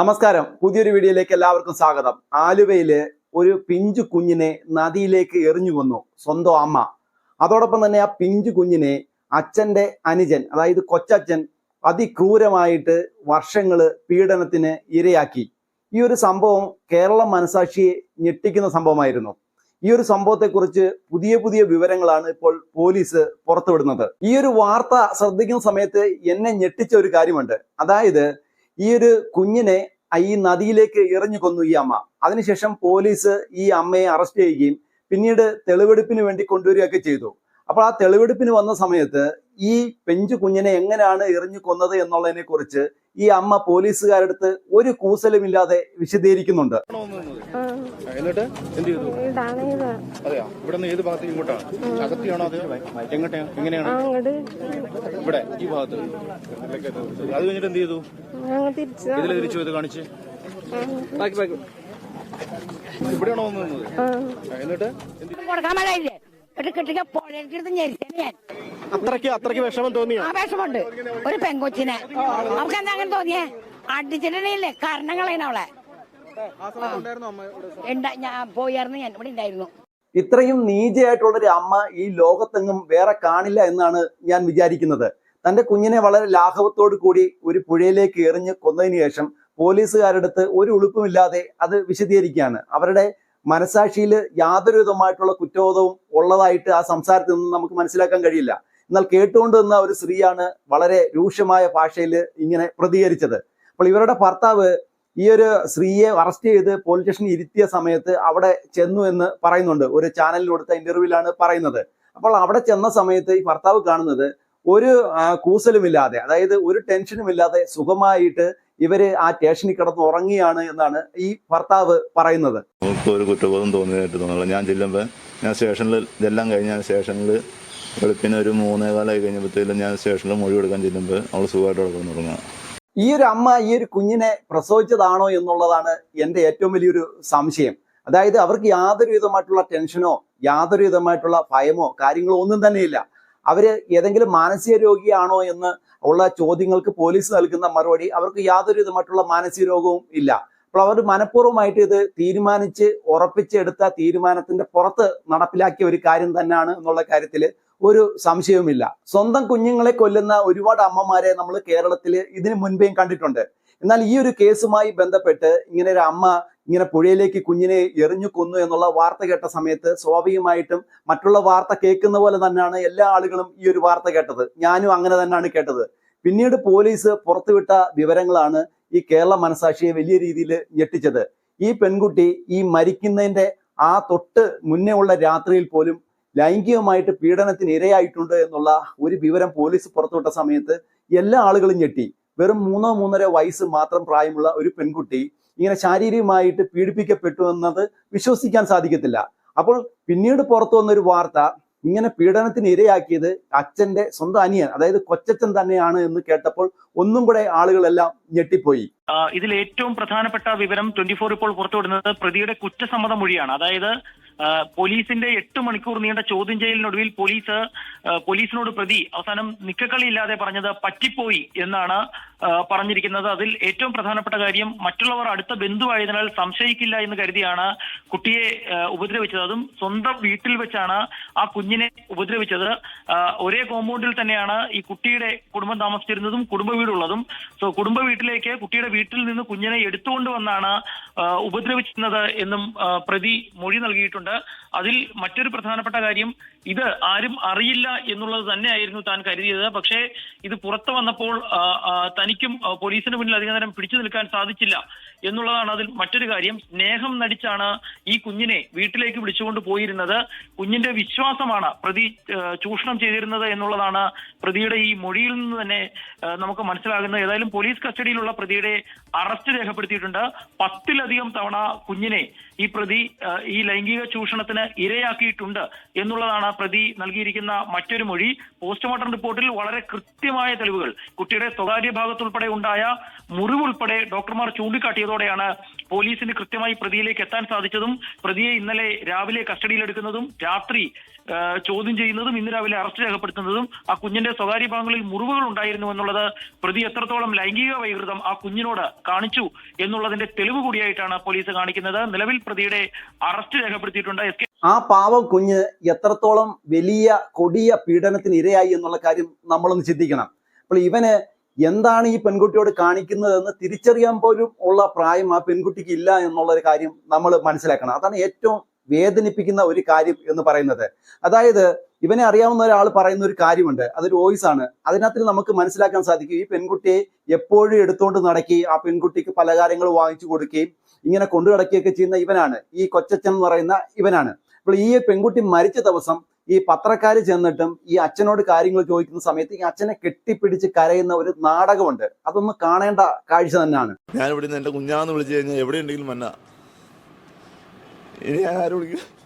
നമസ്കാരം. പുതിയൊരു വീഡിയോയിലേക്ക് എല്ലാവർക്കും സ്വാഗതം. ആലുവയിലെ ഒരു പിഞ്ചു കുഞ്ഞിനെ നദിയിലേക്ക് എറിഞ്ഞു കൊന്നു. സ്വന്തം അമ്മ. അതോടൊപ്പം തന്നെ ആ പിഞ്ചു കുഞ്ഞിനെ അച്ഛന്റെ അനുജൻ അതായത് കൊച്ചച്ഛൻ അതിക്രൂരമായിട്ട് വർഷങ്ങൾ പീഡനത്തിന് ഇരയാക്കി. ഈ ഒരു സംഭവം കേരള മനസാക്ഷിയെ ഞെട്ടിക്കുന്ന സംഭവമായിരുന്നു. ഈ ഒരു സംഭവത്തെക്കുറിച്ച് പുതിയ പുതിയ വിവരങ്ങളാണ് ഇപ്പോൾ പോലീസ് പുറത്തുവിടുന്നത്. ഈ ഒരു വാർത്ത ശ്രദ്ധിക്കുന്ന സമയത്ത് എന്നെ ഞെട്ടിച്ച ഒരു കാര്യമുണ്ട്. അതായത് ഈ ഒരു കുഞ്ഞിനെ ഈ നദിയിലേക്ക് എറിഞ്ഞു കൊന്നു ഈ അമ്മ. അതിനുശേഷം പോലീസ് ഈ അമ്മയെ അറസ്റ്റ് ചെയ്യുകയും പിന്നീട് തെളിവെടുപ്പിന് വേണ്ടി കൊണ്ടുവരികയൊക്കെ ചെയ്തു. അപ്പോൾ ആ തെളിവെടുപ്പിന് വന്ന സമയത്ത് ഈ പെഞ്ചു കുഞ്ഞിനെ എങ്ങനെയാണ് എറിഞ്ഞു കൊന്നത് എന്നുള്ളതിനെ കുറിച്ച് ഈ അമ്മ പോലീസുകാരടുത്ത് ഒരു കൂസലുമില്ലാതെ വിശദീകരിക്കുന്നുണ്ട്. വന്ന് എന്നിട്ട് എന്ത് ചെയ്തു? ഇതാണ് ഇത്. അതെയോ? ഇവിടെ നിന്ന് ഏത് ഭാഗത്ത് ഇങ്ങോട്ടാണ്? അകത്തിയാണോ എങ്ങനെയാണ്? ഇവിടെ ഈ ഭാഗത്ത്. അത് കഴിഞ്ഞിട്ട് എന്ത് ചെയ്തു? തിരിച്ചു ഇതിൽ തിരിച്ചു ഇത് കാണിച്ച്. ഇവിടെയാണോ ബാക്കി എന്നിട്ട് എന്ത് ചെയ്തു? കൊടുക്കാൻ മഴയില്ലേ എന്നിട്ട് കിട്ടിയ പുഴയെടുത്ത് ഞെരിച്ചത് ഞാൻ. അത്രയ്ക്ക് അത്രയ്ക്ക് വിഷമം തോന്നിയോ? ആവേശമുണ്ട് ഒരു പെങ്കൊച്ചിനെ. അവർക്ക് എന്താ അങ്ങനെ തോന്നിയേ? അടിച്ചിട്ടില്ലേ കരണം കളയണ അവളെ. ഉണ്ടാ- ഞാൻ പോയായിരുന്നു ഞാൻ. ഇവിടെ ഉണ്ടായിരുന്നു. ഇത്രയും നീചയായിട്ടുള്ള ഒരു അമ്മ ഈ ലോകത്തെങ്ങും വേറെ കാണില്ല എന്നാണ് ഞാൻ വിചാരിക്കുന്നത്. തന്റെ കുഞ്ഞിനെ വളരെ ലാഘവത്തോടു കൂടി ഒരു പുഴയിലേക്ക് എറിഞ്ഞ് കൊന്നതിന് ശേഷം പോലീസുകാരടുത്ത് ഒരു ഉളുപ്പുമില്ലാതെ അത് വിശദീകരിക്കുകയാണ്. അവരുടെ മനസാക്ഷിയിൽ യാതൊരു വിധമായിട്ടുള്ള കുറ്റബോധവും ഉള്ളതായിട്ട് ആ സംസാരത്തിൽ നിന്ന് നമുക്ക് മനസ്സിലാക്കാൻ കഴിയില്ല. എന്നാൽ കേട്ടുകൊണ്ട് നിന്ന ഒരു സ്ത്രീയാണ് വളരെ രൂക്ഷമായ ഭാഷയിൽ ഇങ്ങനെ പ്രതികരിച്ചത്. അപ്പോൾ ഇവരുടെ ഭർത്താവ് ഈ ഒരു സ്ത്രീയെ അറസ്റ്റ് ചെയ്ത് പോലീസ് സ്റ്റേഷനിൽ ഇരുത്തിയ സമയത്ത് അവിടെ ചെന്നു എന്ന് പറയുന്നുണ്ട്. ഒരു ചാനലിൽ കൊടുത്ത ഇന്റർവ്യൂവിലാണ് പറയുന്നത്. അപ്പോൾ അവിടെ ചെന്ന സമയത്ത് ഈ ഭർത്താവ് കാണുന്നത് ഒരു കൂസലുമില്ലാതെ അതായത് ഒരു ടെൻഷനും ഇല്ലാതെ സുഖമായിട്ട് ഇവർ ആ സ്റ്റേഷനിൽ കിടന്ന് ഉറങ്ങിയാണ് എന്നാണ് ഈ ഭർത്താവ് പറയുന്നത്. ഒരു കുറ്റബോധം തോന്നിയതായിട്ട് തോന്നുന്നില്ല. ഞാൻ ചെല്ലുമ്പോൾ ഞാൻ സ്റ്റേഷനിൽ ഇതെല്ലാം കഴിഞ്ഞ് സ്റ്റേഷനിൽ വെളുപ്പിന് ഒരു മൂന്നേകാലായി കഴിഞ്ഞപ്പോഴത്തേലും ഞാൻ സ്റ്റേഷനിൽ മൊഴി കൊടുക്കാൻ ചെല്ലുമ്പോൾ അവൾ സുഖമായിട്ട് കൊടുക്കാൻ തുടങ്ങുക. ഈ ഒരു അമ്മ ഈ ഒരു കുഞ്ഞിനെ പ്രസവിച്ചതാണോ എന്നുള്ളതാണ് എന്റെ ഏറ്റവും വലിയൊരു സംശയം. അതായത് അവർക്ക് യാതൊരു വിധമായിട്ടുള്ള ടെൻഷനോ യാതൊരു വിധമായിട്ടുള്ള ഭയമോ കാര്യങ്ങളോ ഒന്നും തന്നെയില്ല അവർ ഏതെങ്കിലും മാനസിക രോഗിയാണോ എന്ന് ഉള്ള ചോദ്യങ്ങൾക്ക് പോലീസ് നൽകുന്ന മറുപടി അവർക്ക് യാതൊരു വിധമായിട്ടുള്ള മാനസിക രോഗവും ഇല്ല. അപ്പോൾ അവർ മനഃപൂർവമായിട്ട് ഇത് തീരുമാനിച്ച് ഉറപ്പിച്ചെടുത്ത തീരുമാനത്തിന്റെ പുറത്ത് നടപ്പിലാക്കിയ ഒരു കാര്യം തന്നെയാണ് എന്നുള്ള കാര്യത്തിൽ ഒരു സംശയവുമില്ല. സ്വന്തം കുഞ്ഞുങ്ങളെ കൊല്ലുന്ന ഒരുപാട് അമ്മമാരെ നമ്മൾ കേരളത്തിൽ ഇതിനു മുൻപേയും കണ്ടിട്ടുണ്ട്. എന്നാൽ ഈ ഒരു കേസുമായി ബന്ധപ്പെട്ട് ഇങ്ങനെ ഒരു അമ്മ ഇങ്ങനെ പുഴയിലേക്ക് കുഞ്ഞിനെ എറിഞ്ഞു കൊന്നു എന്നുള്ള വാർത്ത കേട്ട സമയത്ത് സ്വാഭാവികമായിട്ടും മറ്റുള്ള വാർത്ത കേൾക്കുന്ന പോലെ തന്നെയാണ് എല്ലാ ആളുകളും ഈ ഒരു വാർത്ത കേട്ടത്. ഞാനും അങ്ങനെ തന്നെയാണ് കേട്ടത്. പിന്നീട് പോലീസ് പുറത്തുവിട്ട വിവരങ്ങളാണ് ഈ കേരള മനസാക്ഷിയെ വലിയ രീതിയിൽ ഞെട്ടിച്ചത്. ഈ പെൺകുട്ടി ഈ മരിക്കുന്നതിന്റെ ആ തൊട്ട് മുന്നേ ഉള്ള രാത്രിയിൽ പോലും ലൈംഗികമായിട്ട് പീഡനത്തിന് ഇരയായിട്ടുണ്ട് എന്നുള്ള ഒരു വിവരം പോലീസ് പുറത്തുവിട്ട സമയത്ത് എല്ലാ ആളുകളും ഞെട്ടി. വെറും മൂന്നോ മൂന്നര വയസ്സ് മാത്രം പ്രായമുള്ള ഒരു പെൺകുട്ടി ഇങ്ങനെ ശാരീരികമായിട്ട് പീഡിപ്പിക്കപ്പെട്ടു എന്നത് വിശ്വസിക്കാൻ സാധിക്കത്തില്ല. അപ്പോൾ പിന്നീട് പുറത്തു വന്നൊരു വാർത്ത ഇങ്ങനെ പീഡനത്തിന് ഇരയാക്കിയത് അച്ഛന്റെ സ്വന്തം അനിയൻ അതായത് കൊച്ചച്ഛൻ തന്നെയാണ് എന്ന് കേട്ടപ്പോൾ ഒന്നും കൂടെ ആളുകളെല്ലാം ഞെട്ടിപ്പോയി. ഇതിൽ ഏറ്റവും പ്രധാനപ്പെട്ട വിവരം ട്വന്റി ഫോർ ഇപ്പോൾ പുറത്തുവിടുന്നത് പ്രതിയുടെ കുറ്റസമ്മത മൊഴിയാണ്. അതായത് പോലീസിന്റെ എട്ട് മണിക്കൂർ നീണ്ട ചോദ്യം ചെയ്യലിനൊടുവിൽ പോലീസ് പോലീസിനോട് പ്രതി അവസാനം നിക്കക്കളിയില്ലാതെ പറഞ്ഞത് പറ്റിപ്പോയി എന്നാണ് പറഞ്ഞിരിക്കുന്നത്. അതിൽ ഏറ്റവും പ്രധാനപ്പെട്ട കാര്യം മറ്റുള്ളവർ അടുത്ത ബന്ധുവായതിനാൽ സംശയിക്കില്ല എന്ന് കരുതിയാണ് കുട്ടിയെ ഉപദ്രവിച്ചത്. അതും സ്വന്തം വീട്ടിൽ വെച്ചാണ് ആ കുഞ്ഞിനെ ഉപദ്രവിച്ചത്. ഒരേ കോമ്പൗണ്ടിൽ തന്നെയാണ് ഈ കുട്ടിയുടെ കുടുംബം താമസിച്ചിരുന്നതും കുടുംബ വീടുള്ളതും. സോ കുടുംബ വീട്ടിലേക്ക് കുട്ടിയുടെ വീട്ടിൽ നിന്ന് കുഞ്ഞിനെ എടുത്തുകൊണ്ട് വന്നാണ് ആ, ഉപദ്രവിച്ചിരുന്നത് എന്നും പ്രതി മൊഴി നൽകിയിട്ടുണ്ട്. അതിൽ മറ്റൊരു പ്രധാനപ്പെട്ട കാര്യം ഇത് ആരും അറിയില്ല എന്നുള്ളത് തന്നെയായിരുന്നു താൻ കരുതിയത്. പക്ഷേ ഇത് പുറത്തു വന്നപ്പോൾ തനിക്കും പോലീസിന് മുന്നിൽ അധികം നേരം പിടിച്ചു നിൽക്കാൻ സാധിച്ചില്ല എന്നുള്ളതാണ് അതിൽ മറ്റൊരു കാര്യം. സ്നേഹം നടിച്ചാണ് ഈ കുഞ്ഞിനെ വീട്ടിലേക്ക് വിളിച്ചുകൊണ്ട് പോയിരുന്നത്. കുഞ്ഞിന്റെ വിശ്വാസമാണ് പ്രതി ചൂഷണം ചെയ്തിരുന്നത് എന്നുള്ളതാണ് പ്രതിയുടെ ഈ മൊഴിയിൽ നിന്ന് തന്നെ നമുക്ക് മനസ്സിലാകുന്നത്. ഏതായാലും പോലീസ് കസ്റ്റഡിയിലുള്ള പ്രതിയുടെ അറസ്റ്റ് രേഖപ്പെടുത്തിയിട്ടുണ്ട്. പത്തിലധികം തവണ കുഞ്ഞിനെ ഈ പ്രതി ഈ ലൈംഗിക ചൂഷണത്തിന് ഇരയാക്കിയിട്ടുണ്ട് എന്നുള്ളതാണ് പ്രതി നൽകിയിരിക്കുന്ന മറ്റൊരു മൊഴി. പോസ്റ്റ്മോർട്ടം റിപ്പോർട്ടിൽ വളരെ കൃത്യമായ തെളിവുകൾ. കുട്ടിയുടെ സ്വകാര്യ ഭാഗത്തുൾപ്പെടെ ഉണ്ടായ മുറിവുൾപ്പെടെ ഡോക്ടർമാർ ചൂണ്ടിക്കാട്ടിയതോടെയാണ് പോലീസിന് കൃത്യമായി പ്രതിയിലേക്ക് എത്താൻ സാധിച്ചതും പ്രതിയെ ഇന്നലെ രാവിലെ കസ്റ്റഡിയിലെടുക്കുന്നതും രാത്രി ചോദ്യം ചെയ്യുന്നതും ഇന്ന് രാവിലെ അറസ്റ്റ് രേഖപ്പെടുത്തുന്നതും ആ കുഞ്ഞിന്റെ സ്വകാര്യ ഭാഗങ്ങളിൽ മുറിവുകൾ ഉണ്ടായിരുന്നു എന്നുള്ളത് പ്രതി എത്രത്തോളം ലൈംഗിക വൈകൃതം ആ കുഞ്ഞിനോട് കാണിച്ചു എന്നുള്ളതിന്റെ തെളിവ് കൂടിയായിട്ടാണ് പോലീസ് കാണിക്കുന്നത്. നിലവിൽ പ്രതിയുടെ അറസ്റ്റ് രേഖപ്പെടുത്തിയിട്ടുണ്ട്. ആ പാവം കുഞ്ഞ് എത്രത്തോളം വലിയ കൊടിയ പീഡനത്തിന് ഇരയായി എന്നുള്ള കാര്യം നമ്മളൊന്ന് ചിന്തിക്കണം. അപ്പോൾ ഇവന് എന്താണ് ഈ പെൺകുട്ടിയോട് കാണിക്കുന്നതെന്ന് തിരിച്ചറിയാൻ പോലും ഉള്ള പ്രായം ആ പെൺകുട്ടിക്ക് ഇല്ല എന്നുള്ള ഒരു കാര്യം നമ്മൾ മനസ്സിലാക്കണം. അതാണ് ഏറ്റവും വേദനിപ്പിക്കുന്ന ഒരു കാര്യം എന്ന് പറയുന്നത്. അതായത് ഇവനെ അറിയാവുന്ന ഒരാൾ പറയുന്ന ഒരു കാര്യമുണ്ട്. അതൊരു വോയിസ് ആണ്. അതിനകത്ത് നമുക്ക് മനസ്സിലാക്കാൻ സാധിക്കും ഈ പെൺകുട്ടിയെ എപ്പോഴും എടുത്തുകൊണ്ട് നടക്കുകയും ആ പെൺകുട്ടിക്ക് പലകാര്യങ്ങൾ വാങ്ങിച്ചു കൊടുക്കുകയും ഇങ്ങനെ കൊണ്ടു നടക്കുകയൊക്കെ ചെയ്യുന്ന ഇവനാണ്. ഈ കൊച്ചച്ഛൻ എന്ന് പറയുന്ന ഇവനാണ്. അപ്പോൾ ഈ പെൺകുട്ടി മരിച്ച ദിവസം ഈ പത്രക്കാർ ചെന്നിട്ടും ഈ അച്ഛനോട് കാര്യങ്ങൾ ചോദിക്കുന്ന സമയത്ത് ഈ അച്ഛനെ കെട്ടിപ്പിടിച്ച് കരയുന്ന ഒരു നാടകമുണ്ട്. അതൊന്ന് കാണേണ്ട കാഴ്ച തന്നെയാണ്. ഞാൻ ഇവിടെ നിന്ന് എന്റെ കുഞ്ഞാന്ന് വിളിച്ചു കഴിഞ്ഞാൽ എവിടെയുണ്ടെങ്കിലും മന്ന ഇനി ഞാൻ ആരും വിളിക്കും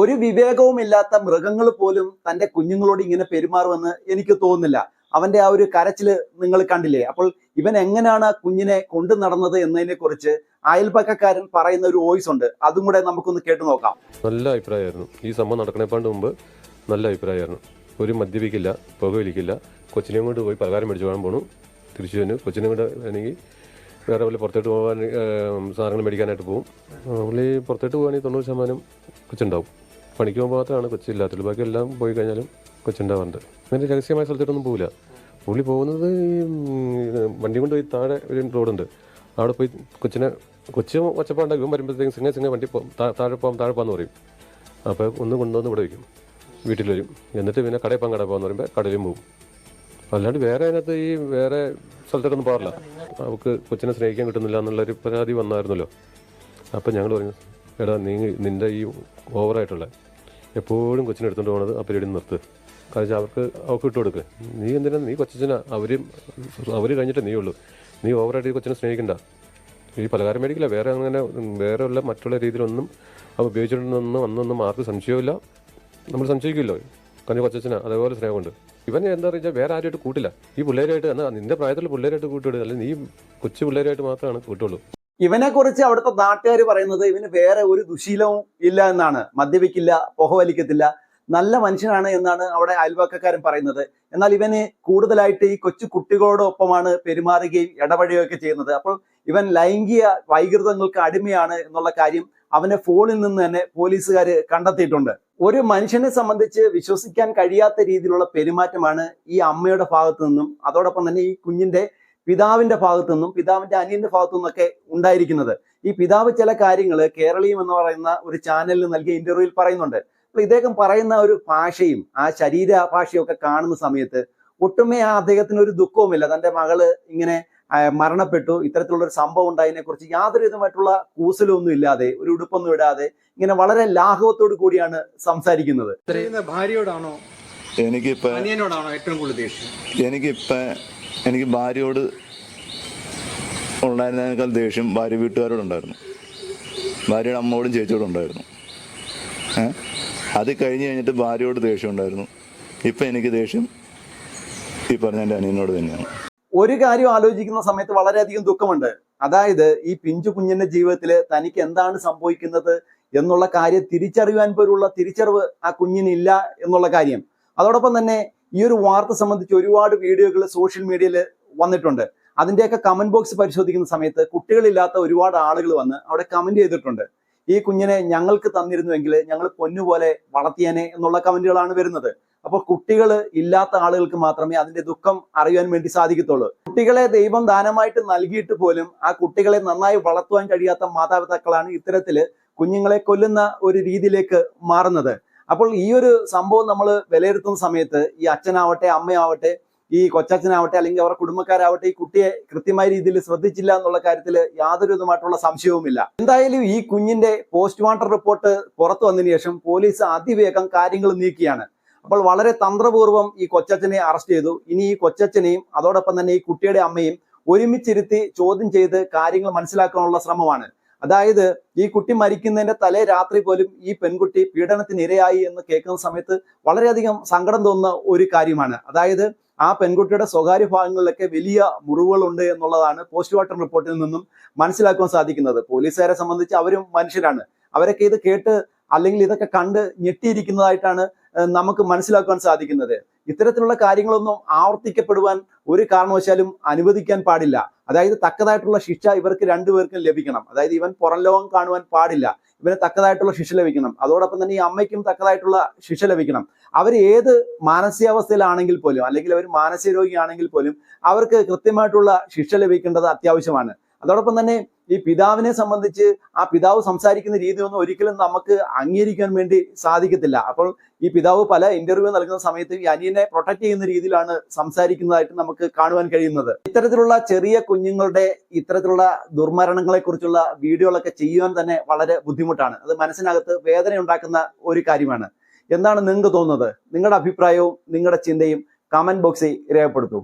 ഒരു വിവേകവുമില്ലാത്ത മൃഗങ്ങൾ പോലും തന്റെ കുഞ്ഞുങ്ങളോട് ഇങ്ങനെ പെരുമാറുമെന്ന് എനിക്ക് തോന്നുന്നില്ല. അവന്റെ ആ ഒരു കരച്ചിൽ നിങ്ങൾ കണ്ടില്ലേ? അപ്പോൾ ഇവൻ എങ്ങനെയാണ് ആ കുഞ്ഞിനെ കൊണ്ടു നടന്നത് എന്നതിനെ കുറിച്ച് അയൽപക്കക്കാരൻ പറയുന്ന ഒരു വോയിസ് ഉണ്ട്. അതും കൂടെ നമുക്കൊന്ന് കേട്ടു നോക്കാം. നല്ല അഭിപ്രായമായിരുന്നു. ഈ സംഭവം നടക്കണേപ്പാണ്ട് മുമ്പ് നല്ല അഭിപ്രായമായിരുന്നു. ഒരു മദ്യപിക്കില്ല പുകവലിക്കില്ല. കൊച്ചിനെയും കൊണ്ട് പോയി പലകാരം മേടിച്ചു പോകാൻ പോണു. തിരിച്ചു തന്നെ കൊച്ചിനെ കൊണ്ട് വേണമെങ്കിൽ വേറെ വല്ല പുറത്തോട്ട് പോകാൻ സാധനങ്ങൾ മേടിക്കാനായിട്ട് പോകും പുള്ളി പുറത്തോട്ട് പോകുകയാണെങ്കിൽ തൊണ്ണൂറ് ശതമാനം കൊച്ചുണ്ടാവും. പണിക്ക് പോകുമ്പോൾ മാത്രമാണ് കൊച്ചില്ലാത്തുള്ളൂ ബാക്കി എല്ലാം പോയി കഴിഞ്ഞാലും കൊച്ചുണ്ടാവാറുണ്ട്. അങ്ങനെ രഹസ്യമായ സ്ഥലത്തോട്ടൊന്നും പോകില്ല പുള്ളി പോകുന്നത് ഈ വണ്ടി കൊണ്ട് പോയി താഴെ ഒരു റോഡുണ്ട്. അവിടെ പോയി കൊച്ചിനെ കൊച്ചു ഒച്ചപ്പാടുണ്ടാകും വരുമ്പോഴത്തേക്കും സിംഗ സിംഗ വണ്ടി താഴെ പോകാം താഴെ പോകാമെന്ന് പറയും. അപ്പോൾ ഒന്ന് കൊണ്ടുവന്ന് ഇവിടെ വയ്ക്കും വീട്ടിൽ വരും. എന്നിട്ട് പിന്നെ കടയിൽ പോകാൻ കടയിൽ പോകാന്ന് പറയുമ്പോൾ കടയിലും പോകും അല്ലാണ്ട് വേറെ അതിനകത്ത് ഈ വേറെ സ്ഥലത്തോട്ടൊന്നും പോകാറില്ല. അവൾക്ക് കൊച്ചിനെ സ്നേഹിക്കാൻ കിട്ടുന്നില്ല എന്നുള്ളൊരു പരാതി വന്നായിരുന്നല്ലോ. അപ്പം ഞങ്ങൾ പറഞ്ഞു എടാ നീ നിന്റെ ഈ ഓവറായിട്ടുള്ള എപ്പോഴും കൊച്ചിനെ എടുത്തുകൊണ്ട് പോകുന്നത് ആ പരിപാടി നിർത്ത്. കാരണം അവർക്ക് അവർക്ക് ഇട്ട് കൊടുക്കുക നീ എന്തിനാ നീ കൊച്ചിനെ അവരും അവർ കഴിഞ്ഞിട്ട് നീ ഉള്ളൂ. നീ ഓവറായിട്ട് ഈ കൊച്ചിനെ സ്നേഹിക്കണ്ട. ഈ പലകാരം മേടിക്കില്ല. വേറെ അങ്ങനെ വേറെ ഉള്ള മറ്റുള്ള രീതിയിലൊന്നും അവ ഉപയോഗിച്ചിട്ടുണ്ടെന്നൊന്നും അന്നൊന്നും ആർക്കും സംശയമില്ല നമ്മൾ സംശയിക്കുമല്ലോ. കാരണം കൊച്ചച്ഛനാ. അതേപോലെ സ്നേഹമുണ്ട്. ഇവൻ എന്താ പറയുക വേറെ ആരുമായിട്ട് കൂട്ടില്ല. ഈ പിള്ളേരായിട്ട് എന്നാൽ നിന്റെ പ്രായത്തിലുള്ള പിള്ളേരായിട്ട് കൂട്ടിവിടുക അല്ലെങ്കിൽ നീ കൊച്ചു പിള്ളേരായിട്ട് മാത്രമാണ് കൂട്ടുള്ളൂ. ഇവനെ കുറിച്ച് അവിടുത്തെ നാട്ടുകാർ പറയുന്നത് ഇവന് വേറെ ഒരു ദുശീലവും ഇല്ല എന്നാണ്. മദ്യപിക്കില്ല പുകവലിക്കത്തില്ല നല്ല മനുഷ്യനാണ് എന്നാണ് അവിടെ അയൽവക്കക്കാരൻ പറയുന്നത്. എന്നാൽ ഇവന് കൂടുതലായിട്ട് ഈ കൊച്ചു കുട്ടികളോടൊപ്പമാണ് പെരുമാറുകയും ഇടപഴകുകയൊക്കെ ചെയ്യുന്നത്. അപ്പോൾ ഇവൻ ലൈംഗിക വൈകൃതങ്ങൾക്ക് അടിമയാണ് എന്നുള്ള കാര്യം അവന്റെ ഫോണിൽ നിന്ന് തന്നെ പോലീസുകാർ കണ്ടെത്തിയിട്ടുണ്ട്. ഒരു മനുഷ്യനെ സംബന്ധിച്ച് വിശ്വസിക്കാൻ കഴിയാത്ത രീതിയിലുള്ള പെരുമാറ്റമാണ് ഈ അമ്മയുടെ ഭാഗത്തു നിന്നും അതോടൊപ്പം തന്നെ ഈ കുഞ്ഞിന്റെ പിതാവിന്റെ ഭാഗത്തു നിന്നും പിതാവിന്റെ അനിയന്റെ ഭാഗത്തു നിന്നൊക്കെ ഉണ്ടായിരിക്കുന്നത്. ഈ പിതാവ് ചില കാര്യങ്ങൾ കേരളീയം എന്ന് പറയുന്ന ഒരു ചാനലിൽ നൽകിയ ഇന്റർവ്യൂവിൽ പറയുന്നുണ്ട്. അപ്പോൾ ഇദ്ദേഹം പറയുന്ന ഒരു ഭാഷയും ആ ശരീര ഭാഷയും ഒക്കെ കാണുന്ന സമയത്ത് ഒട്ടുമേ ആ അദ്ദേഹത്തിന് ഒരു ദുഃഖവുമില്ല. തന്റെ മകൾ ഇങ്ങനെ മരണപ്പെട്ടു. ഇത്തരത്തിലുള്ള ഒരു സംഭവം ഉണ്ടായതിനെ കുറിച്ച് യാതൊരു വിധമായിട്ടുള്ള കൂസലൊന്നും ഇല്ലാതെ ഒരു ഉടുപ്പൊന്നും ഇടാതെ ഇങ്ങനെ വളരെ ലാഘവത്തോട് കൂടിയാണ് സംസാരിക്കുന്നത്. ഭാര്യയോടാണോ എനിക്കിപ്പോ അനിയനോടാണോ എനിക്ക് ഭാര്യയോട് ഉണ്ടായിരുന്നതിനേക്കാൾ ദേഷ്യം ഭാര്യ വീട്ടുകാരോടുണ്ടായിരുന്നു. ഭാര്യയുടെ അമ്മയോടും ചേച്ചിയോടും ഉണ്ടായിരുന്നു അത് കഴിഞ്ഞ് കഴിഞ്ഞിട്ട് ഭാര്യയോട് ദേഷ്യം ഉണ്ടായിരുന്നു ഇപ്പം എനിക്ക് ദേഷ്യം ഈ പറഞ്ഞ എന്റെ അനിയനോട് തന്നെയാണ്. ഒരു കാര്യം ആലോചിക്കുന്ന സമയത്ത് വളരെയധികം ദുഃഖമുണ്ട്. അതായത് ഈ പിഞ്ചു കുഞ്ഞിന്റെ ജീവിതത്തിൽ തനിക്ക് എന്താണ് സംഭവിക്കുന്നത് എന്നുള്ള കാര്യം തിരിച്ചറിയുവാൻ പോലുള്ള തിരിച്ചറിവ് ആ കുഞ്ഞിനില്ല എന്നുള്ള കാര്യം. അതോടൊപ്പം തന്നെ ഈ ഒരു വാർത്ത സംബന്ധിച്ച് ഒരുപാട് വീഡിയോകൾ സോഷ്യൽ മീഡിയയിൽ വന്നിട്ടുണ്ട്. അതിന്റെയൊക്കെ കമന്റ് ബോക്സ് പരിശോധിക്കുന്ന സമയത്ത് കുട്ടികളില്ലാത്ത ഒരുപാട് ആളുകൾ വന്ന് അവിടെ കമന്റ് ചെയ്തിട്ടുണ്ട്. ഈ കുഞ്ഞിനെ ഞങ്ങൾക്ക് തന്നിരുന്നുവെങ്കിൽ ഞങ്ങൾ പൊന്നുപോലെ വളർത്തിയനെ എന്നുള്ള കമന്റുകളാണ് വരുന്നത്. അപ്പോൾ കുട്ടികൾ ഇല്ലാത്ത ആളുകൾക്ക് മാത്രമേ അതിന്റെ ദുഃഖം അറിയാൻ വേണ്ടി സാധിക്കത്തുള്ളൂ. കുട്ടികളെ ദൈവം ദാനമായിട്ട് നൽകിയിട്ട് പോലും ആ കുട്ടികളെ നന്നായി വളർത്തുവാൻ കഴിയാത്ത മാതാപിതാക്കളാണ് ഇത്തരത്തിൽ കുഞ്ഞുങ്ങളെ കൊല്ലുന്ന ഒരു രീതിയിലേക്ക് മാറുന്നത്. അപ്പോൾ ഈ ഒരു സംഭവം നമ്മൾ വിലയിരുത്തുന്ന സമയത്ത് ഈ അച്ഛനാവട്ടെ അമ്മയാവട്ടെ ഈ കൊച്ചച്ഛനാവട്ടെ അല്ലെങ്കിൽ അവരുടെ കുടുംബക്കാരാവട്ടെ ഈ കുട്ടിയെ കൃത്യമായ രീതിയിൽ ശ്രദ്ധിച്ചില്ല എന്നുള്ള കാര്യത്തിൽ യാതൊരു വിധമായിട്ടുള്ള സംശയവുമില്ല. എന്തായാലും ഈ കുഞ്ഞിന്റെ പോസ്റ്റ്മോർട്ടം റിപ്പോർട്ട് പുറത്തു വന്നതിന് ശേഷം പോലീസ് അതിവേഗം കാര്യങ്ങൾ നീക്കിയാണ്. അപ്പോൾ വളരെ തന്ത്രപൂർവം ഈ കൊച്ചച്ഛനെ അറസ്റ്റ് ചെയ്തു. ഇനി ഈ കൊച്ചച്ഛനെയും അതോടൊപ്പം തന്നെ ഈ കുട്ടിയുടെ അമ്മയും ഒരുമിച്ചിരുത്തി ചോദ്യം ചെയ്ത് കാര്യങ്ങൾ മനസ്സിലാക്കാനുള്ള ശ്രമമാണ്. അതായത് ഈ കുട്ടി മരിക്കുന്നതിന്റെ തലേ രാത്രി പോലും ഈ പെൺകുട്ടി പീഡനത്തിന് ഇരയായി എന്ന് കേൾക്കുന്ന സമയത്ത് വളരെയധികം സങ്കടം തോന്നുന്ന ഒരു കാര്യമാണ്. അതായത് ആ പെൺകുട്ടിയുടെ സ്വകാര്യ ഭാഗങ്ങളിലൊക്കെ വലിയ മുറിവുകളുണ്ട് എന്നുള്ളതാണ് പോസ്റ്റ്മോർട്ടം റിപ്പോർട്ടിൽ നിന്നും മനസ്സിലാക്കുവാൻ സാധിക്കുന്നത്. പോലീസുകാരെ സംബന്ധിച്ച് അവരും മനുഷ്യരാണ്. അവരൊക്കെ ഇത് കേട്ട് അല്ലെങ്കിൽ ഇതൊക്കെ കണ്ട് ഞെട്ടിയിരിക്കുന്നതായിട്ടാണ് നമുക്ക് മനസ്സിലാക്കാൻ സാധിക്കുന്നത്. ഇത്തരത്തിലുള്ള കാര്യങ്ങളൊന്നും ആവർത്തിക്കപ്പെടുവാൻ ഒരു കാരണവശാലും അനുവദിക്കാൻ പാടില്ല. അതായത് തക്കതായിട്ടുള്ള ശിക്ഷ ഇവർക്ക് രണ്ടുപേർക്കും ലഭിക്കണം. അതായത് ഇവൻ പുറം ലോകം കാണുവാൻ പാടില്ല. ഇവന് തക്കതായിട്ടുള്ള ശിക്ഷ ലഭിക്കണം. അതോടൊപ്പം തന്നെ ഈ അമ്മയ്ക്കും തക്കതായിട്ടുള്ള ശിക്ഷ ലഭിക്കണം. അവർ ഏത് മാനസികാവസ്ഥയിലാണെങ്കിൽ പോലും അല്ലെങ്കിൽ അവർ മാനസിക രോഗിയാണെങ്കിൽ പോലും അവർക്ക് കൃത്യമായിട്ടുള്ള ശിക്ഷ ലഭിക്കേണ്ടത് അത്യാവശ്യമാണ്. അതോടൊപ്പം തന്നെ ഈ പിതാവിനെ സംബന്ധിച്ച് ആ പിതാവ് സംസാരിക്കുന്ന രീതി ഒന്നും ഒരിക്കലും നമുക്ക് അംഗീകരിക്കാൻ വേണ്ടി സാധിക്കത്തില്ല. അപ്പോൾ ഈ പിതാവ് പല ഇന്റർവ്യൂ നൽകുന്ന സമയത്ത് ഈ അനിയനെ പ്രൊട്ടക്ട് ചെയ്യുന്ന രീതിയിലാണ് സംസാരിക്കുന്നതായിട്ട് നമുക്ക് കാണുവാൻ കഴിയുന്നത്. ഇത്തരത്തിലുള്ള ചെറിയ കുഞ്ഞുങ്ങളുടെ ഇത്തരത്തിലുള്ള ദുർമരണങ്ങളെ കുറിച്ചുള്ള വീഡിയോകളൊക്കെ ചെയ്യുവാൻ തന്നെ വളരെ ബുദ്ധിമുട്ടാണ്. അത് മനസ്സിനകത്ത് വേദന ഉണ്ടാക്കുന്ന ഒരു കാര്യമാണ്. എന്താണ് നിങ്ങൾക്ക് തോന്നുന്നത്? നിങ്ങളുടെ അഭിപ്രായവും നിങ്ങളുടെ ചിന്തയും കമന്റ് ബോക്സിൽ രേഖപ്പെടുത്തൂ.